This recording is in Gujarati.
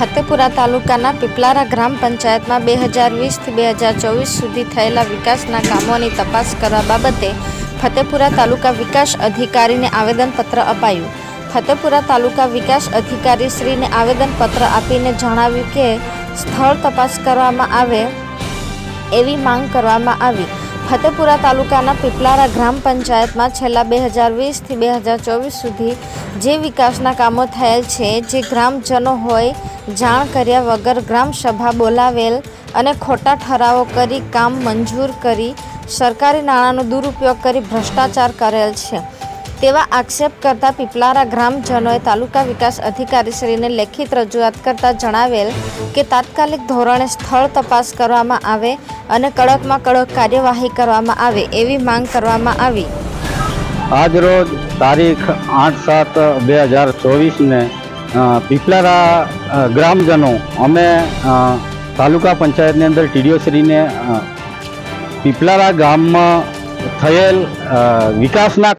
ફતેપુરા તાલુકાના પીપલારા ગ્રામ પંચાયતમાં બે હજાર વીસથી બે હજાર ચોવીસ સુધી થયેલા વિકાસના કામોની તપાસ કરવા બાબતે ફતેપુરા તાલુકા વિકાસ અધિકારીને આવેદનપત્ર અપાયું. ફતેપુરા તાલુકા વિકાસ અધિકારી શ્રીને આવેદનપત્ર આપીને જણાવ્યું કે, સ્થળ તપાસ કરવામાં આવે એવી માંગ કરવામાં આવી. ફતેપુરા તાલુકાના પીપલારા ગ્રામ પંચાયતમાં છેલ્લા બે હજાર વીસથી બે હજાર ચોવીસ સુધી જે વિકાસના કામો થયેલ છે, જે ગ્રામજનો હોય, જાણ કર્યા વગર ગ્રામસભા બોલાવેલ અને ખોટા ઠરાવો કરી, કામ મંજૂર કરી, સરકારી નાણાંનો દુરુપયોગ કરી ભ્રષ્ટાચાર કરેલ છે. તેવા આક્ષેપ કરતા પીપલારા ગ્રામજનોએ તાલુકા વિકાસ અધિકારીશ્રીને લેખિત રજૂઆત કરતા જણાવેલ કે તાત્કાલિક ધોરણે સ્થળ તપાસ કરવામાં આવે અને કડકમાં કડક કાર્યવાહી કરવામાં આવે એવી માંગ કરવામાં આવી. આજરોજ તારીખ આઠ સાત બે હજાર ચોવીસને પીપલારા ગ્રામજનો અમે તાલુકા પંચાયતની અંદર ટીડીઓશ્રીને પીપલારા ગામમાં થયેલ વિકાસના